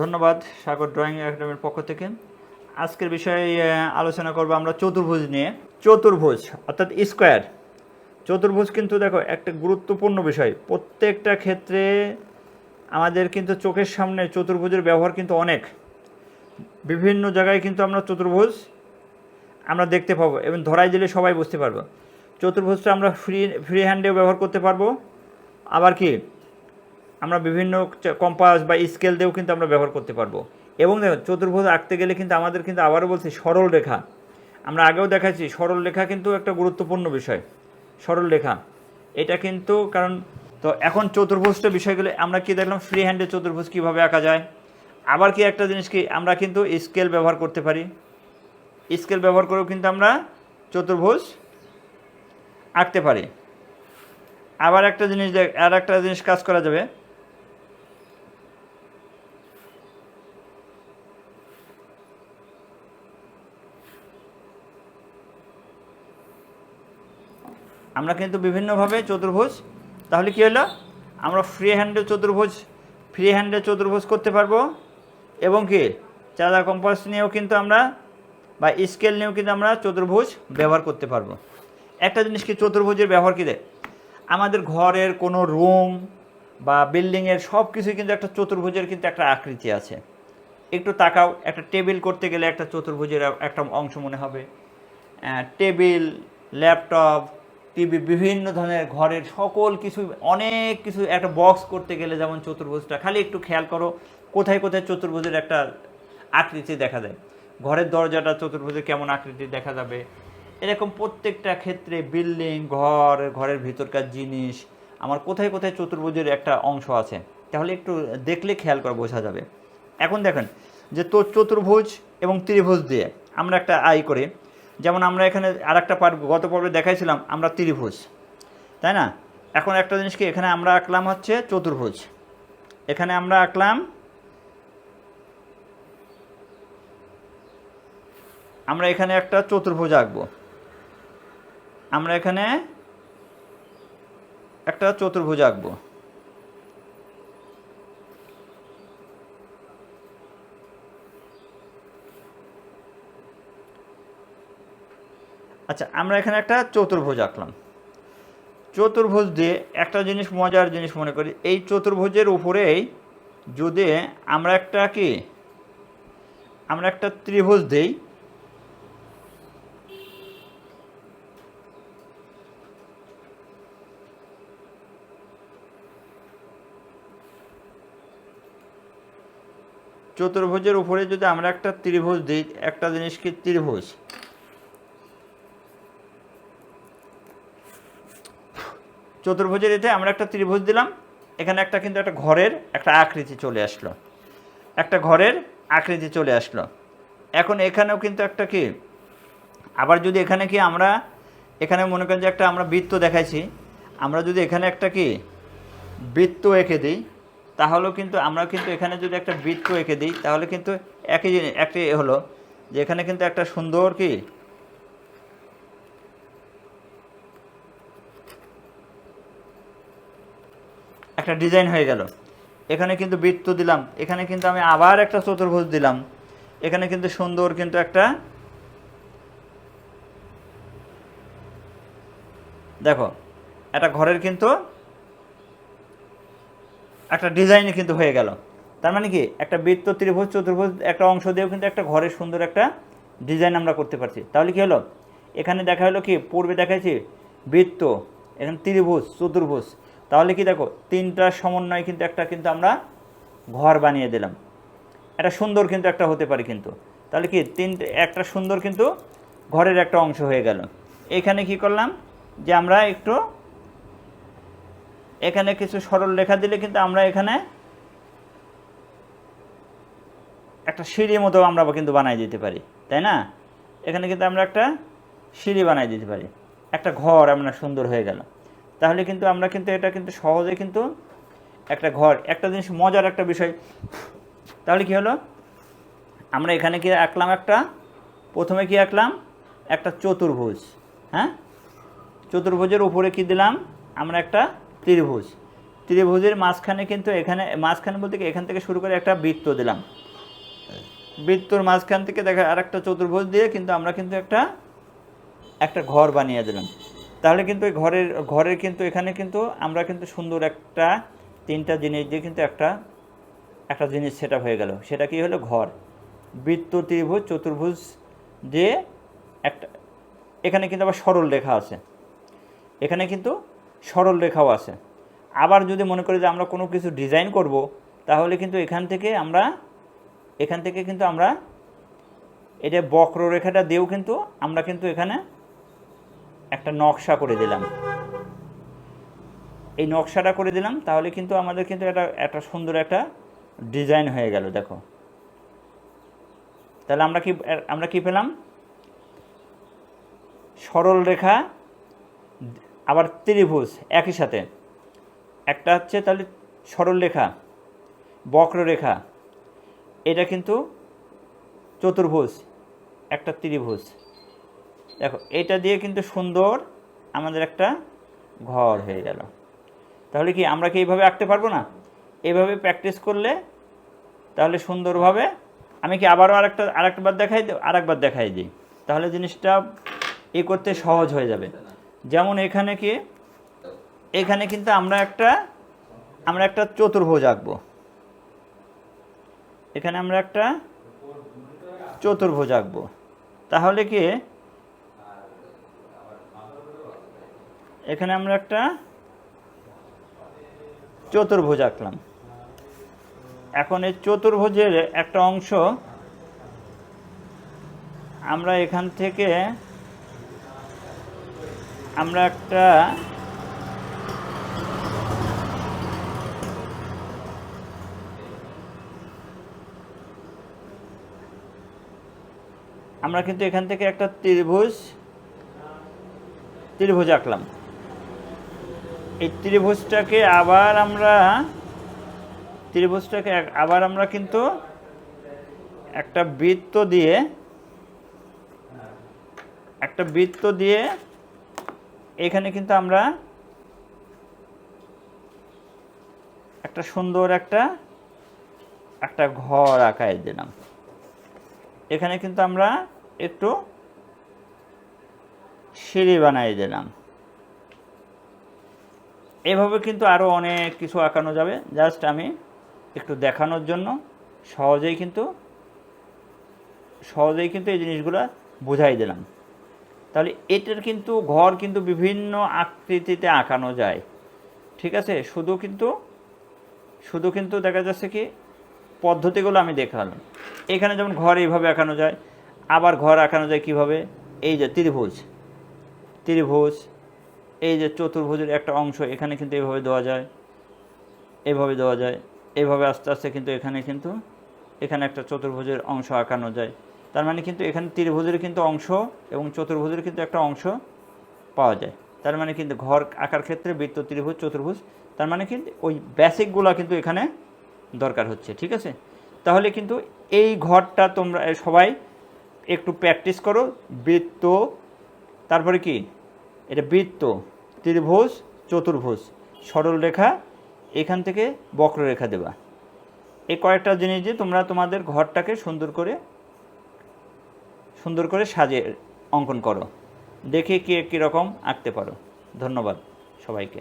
ধন্যবাদ সাগর ড্রয়িং একাডেমির পক্ষ থেকে। আজকের বিষয়ে আলোচনা করব আমরা চতুর্ভুজ নিয়ে। চতুর্ভুজ, অর্থাৎ স্কোয়ার। চতুর্ভুজ কিন্তু দেখো একটা গুরুত্বপূর্ণ বিষয়। প্রত্যেকটা ক্ষেত্রে আমাদের কিন্তু চোখের সামনে চতুর্ভুজের ব্যবহার কিন্তু অনেক। বিভিন্ন জায়গায় কিন্তু আমরা চতুর্ভুজ আমরা দেখতে পাবো এবং ধরাই দিলে সবাই বুঝতে পারব। চতুর্ভুজটা আমরা ফ্রি ফ্রি হ্যান্ডেও ব্যবহার করতে পারব। আবার কি? আমরা বিভিন্ন কম্পাস বা স্কেল দিয়েও কিন্তু আমরা ব্যবহার করতে পারব। এবং দেখো, চতুর্ভুজ আঁকতে গেলে কিন্তু আমাদের কিন্তু আবারও বলছি সরল রেখা। আমরা আগেও দেখাচ্ছি, সরল রেখা কিন্তু একটা গুরুত্বপূর্ণ বিষয়, সরল রেখা। এটা কিন্তু কারণ, তো এখন চতুর্ভুজটা বিষয়গুলো আমরা কি দেখলাম ফ্রি হ্যান্ডে চতুর্ভুজ কীভাবে আঁকা যায়? আবার কি একটা জিনিস কি, আমরা কিন্তু স্কেল ব্যবহার করতে পারি। স্কেল ব্যবহার করেও কিন্তু আমরা চতুর্ভুজ আঁকতে পারি। আবার একটা জিনিস দেখ আর একটা জিনিস কাজ করা যাবে। আমরা কিন্তু বিভিন্নভাবে চতুর্ভুজ, তাহলে কী হলো? আমরা ফ্রি হ্যান্ডে চতুর্ভুজ ফ্রি হ্যান্ডে চতুর্ভুজ করতে পারব। এবং কি? চাঁদা কম্পাস নিয়েও কিন্তু আমরা, বা স্কেল নিয়েও কিন্তু আমরা চতুর্ভুজ ব্যবহার করতে পারব। একটা জিনিস কি, চতুর্ভুজের ব্যবহার কী দেয় আমাদের ঘরের কোনো রুম বা বিল্ডিংয়ের সব কিছুই কিন্তু একটা চতুর্ভুজের কিন্তু একটা আকৃতি আছে। একটু তাকাও, একটা টেবিল করতে গেলে একটা চতুর্ভুজের একটা অংশ মনে হবে। টেবিল ল্যাপটপ টিভি বিভিন্ন ধরনের ঘরের সকল কিছু অনেক কিছু একটা বক্স করতে গেলে যেমন চতুর্ভুজটা, খালি একটু খেয়াল করো কোথায় কোথায় চতুর্ভুজের একটা আকৃতি দেখা দেয় ঘরের দরজাটা চতুর্ভুজের কেমন আকৃতি দেখা যাবে? এরকম প্রত্যেকটা ক্ষেত্রে বিল্ডিং ঘর, ঘরের ভিতরকার জিনিস, আমার কোথায় কোথায় চতুর্ভুজের একটা অংশ আছে, তাহলে একটু দেখলে খেয়াল করে বোঝা যাবে। এখন দেখেন যে তো চতুর্ভুজ এবং ত্রিভুজ দিয়ে আমরা একটা আয় করে। যেমন আমরা এখানে আর একটা পার্ট গত পর্বে দেখাইছিলাম, আমরা ত্রিভুজ, তাই না? এখন একটা জিনিস কি এখানে আমরা আঁকলাম হচ্ছে চতুর্ভুজ। এখানে আমরা আঁকলাম, আমরা এখানে একটা চতুর্ভুজ আঁকবো। আমরা এখানে একটা চতুর্ভুজ আঁকবো। আচ্ছা আমরা এখানে একটা চতুর্ভুজ আঁকলাম। চতুর্ভুজ দিয়ে একটা জিনিস মজার জিনিস মনে করি, এই চতুর্ভুজের উপরেই যদি আমরা একটা কি, আমরা একটা ত্রিভুজ দেই, চতুর্ভুজের উপরে যদি আমরা একটা ত্রিভুজ দিই, একটা জিনিস কি ত্রিভুজ? চতুর্ভুজের এতে আমরা একটা ত্রিভুজ দিলাম। এখানে একটা কিন্তু একটা ঘরের একটা আকৃতি চলে আসলো। একটা ঘরের আকৃতি চলে আসলো। এখন এখানেও কিন্তু একটা কি? আবার যদি এখানে কি আমরা, এখানে মনে করেন যে একটা আমরা বৃত্ত দেখাইছি, আমরা যদি এখানে একটা কি? বৃত্ত এঁকে দিই, তাহলেও কিন্তু আমরা কিন্তু এখানে যদি একটা বৃত্ত এঁকে দিই, তাহলে কিন্তু একই একটি হলো যে এখানে কিন্তু একটা সুন্দর কি? একটা ডিজাইন হয়ে গেল। এখানে কিন্তু বৃত্ত দিলাম। এখানে কিন্তু আমি আবার একটা চতুর্ভুজ দিলাম। এখানে কিন্তু সুন্দর কিন্তু একটা দেখো, একটা ঘরের কিন্তু একটা ডিজাইন কিন্তু হয়ে গেল। তার মানে কি? একটা বৃত্ত, ত্রিভুজ, চতুর্ভুজ, একটা অংশ দিয়েও কিন্তু একটা ঘরের সুন্দর একটা ডিজাইন আমরা করতে পারছি। তাহলে কি হলো? এখানে দেখা হলো কি? পূর্বে দেখাচ্ছি বৃত্ত, এখানে ত্রিভুজ, চতুর্ভুজ। তাহলে কি দেখো তিনটার সমন্বয় কিন্তু একটা কিন্তু আমরা ঘর বানিয়ে দিলাম। একটা সুন্দর কিন্তু একটা হতে পারে কিন্তু। তাহলে কি তিন একটা সুন্দর কিন্তু ঘরের একটা অংশ হয়ে গেল। এখানে কি করলাম যে আমরা একটু, এখানে কিছু সরল রেখা দিলে কিন্তু আমরা এখানে একটা সিঁড়ি মতো আমরা কিন্তু বানাই দিতে পারি, তাই না? এখানে কিন্তু আমরা একটা সিঁড়ি বানাই দিতে পারি। একটা ঘর আমরা সুন্দর হয়ে গেল। তাহলে কিন্তু আমরা কিন্তু এটা কিন্তু সহজে কিন্তু একটা ঘর, একটা জিনিস মজার একটা বিষয়। তাহলে কি হলো? আমরা এখানে কি আঁকলাম একটা? প্রথমে কি আঁকলাম? একটা চতুর্ভুজ হ্যাঁ? চতুর্ভুজের উপরে কি দিলাম? আমরা একটা ত্রিভুজ। ত্রিভুজের মাঝখানে কিন্তু এখানে, মাঝখানে বলতে কি এখান থেকে শুরু করে একটা বৃত্ত দিলাম। বৃত্তর মাঝখান থেকে দেখা আর একটা চতুর্ভুজ দিয়ে কিন্তু আমরা কিন্তু একটা একটা ঘর বানিয়ে দিলাম। তাহলে কিন্তু এই ঘরের ঘরের কিন্তু এখানে কিন্তু আমরা কিন্তু সুন্দর একটা তিনটা জিনিস দিয়ে কিন্তু একটা একটা জিনিস সেট হয়ে গেল। সেটা কি হলো? ঘর। বৃত্ত, ত্রিভুজ, চতুর্ভুজ দিয়ে একটা, এখানে কিন্তু আবার সরল রেখা আছে। এখানে কিন্তু সরল রেখাও আছে। আবার যদি মনে করি যে আমরা কোনো কিছু ডিজাইন করব, তাহলে কিন্তু এখান থেকে আমরা, এখান থেকে কিন্তু আমরা এটা বক্ররেখাটা দিয়েও কিন্তু আমরা কিন্তু এখানে একটা নকশা করে দিলাম। এই নকশাটা করে দিলাম, তাহলে কিন্তু আমাদের কিন্তু এটা একটা সুন্দর একটা ডিজাইন হয়ে গেল, দেখো। তাহলে আমরা কি আমরা কি পেলাম? সরল রেখা, আবার ত্রিভুজ একই সাথে। একটা হচ্ছে তাহলে সরল রেখা বক্ররেখা এটা কিন্তু চতুর্ভুজ, একটা ত্রিভুজ। দেখো, এটা দিয়ে কিন্তু সুন্দর আমাদের একটা ঘর হয়ে গেল। তাহলে কি আমরা কি এইভাবে আঁকতে পারব না? এইভাবে প্র্যাকটিস করলে তাহলে সুন্দরভাবে আমি কি আবারও আরেকটা, আরেকবার দেখাই আরেকবার দেখাই দিই। তাহলে জিনিসটা এ করতে সহজ হয়ে যাবে। যেমন এখানে কি, এখানে কিন্তু আমরা একটা আমরা একটা চতুর্ভুজ আঁকবো। এখানে আমরা একটা চতুর্ভুজ আঁকবো। তাহলে কি এখানে আমরা একটা চতুর্ভুজ আঁকলাম। এখন এই চতুর্ভুজের একটা অংশ আমরা এখান থেকে আমরা একটা আমরা কিন্তু এখান থেকে একটা ত্রিভুজ ত্রিভুজ আঁকলাম। এই ত্রিভুজটাকে আবার আমরা, ত্রিভুজটাকে আবার আমরা কিন্তু একটা বৃত্ত দিয়ে, একটা বৃত্ত দিয়ে এখানে কিন্তু আমরা একটা সুন্দর একটা একটা ঘর আঁকায় দিলাম। এখানে কিন্তু আমরা একটু সিঁড়ি বানাই দিলাম। এভাবে কিন্তু আরও অনেক কিছু আঁকানো যাবে। জাস্ট আমি একটু দেখানোর জন্য সহজেই কিন্তু সহজেই কিন্তু এই জিনিসগুলো বুঝাই দিলাম। তাহলে এটার কিন্তু ঘর কিন্তু বিভিন্ন আকৃতিতে আঁকানো যায়। ঠিক আছে? শুধু কিন্তু শুধু কিন্তু দেখা যাচ্ছে কি, পদ্ধতিগুলো আমি দেখালাম। এখানে যেমন ঘর এইভাবে আঁকানো যায়, আবার ঘর আঁকানো যায় কীভাবে? এই যে ত্রিভুজ। ত্রিভুজ এই যে চতুর্ভুজের একটা অংশ, এখানে কিন্তু এভাবে দেওয়া যায়, এভাবে দেওয়া যায় এইভাবে আস্তে আস্তে কিন্তু এখানে কিন্তু, এখানে একটা চতুর্ভুজের অংশ আঁকানো যায়। তার মানে কিন্তু এখানে ত্রিভুজের কিন্তু অংশ এবং চতুর্ভুজের কিন্তু একটা অংশ পাওয়া যায়। তার মানে কিন্তু ঘর আঁকার ক্ষেত্রে বৃত্ত, ত্রিভুজ, চতুর্ভুজ, তার মানে কিন্তু ওই বেসিকগুলো কিন্তু এখানে দরকার হচ্ছে, ঠিক আছে? তাহলে কিন্তু এই ঘরটা তোমরা সবাই একটু প্র্যাকটিস করো, বৃত্ত, তারপরে কি? এটা বৃত্ত, ত্রিভুজ, চতুর্ভুজ। সরল রেখা, এখান থেকে বক্ররেখা দেবা। এই কয়েকটা জিনিস যে তোমরা তোমাদের ঘরটাকে সুন্দর করে সুন্দর করে সাজে অঙ্কন করো। দেখে কে কীরকম আঁকতে পারো। ধন্যবাদ সবাইকে।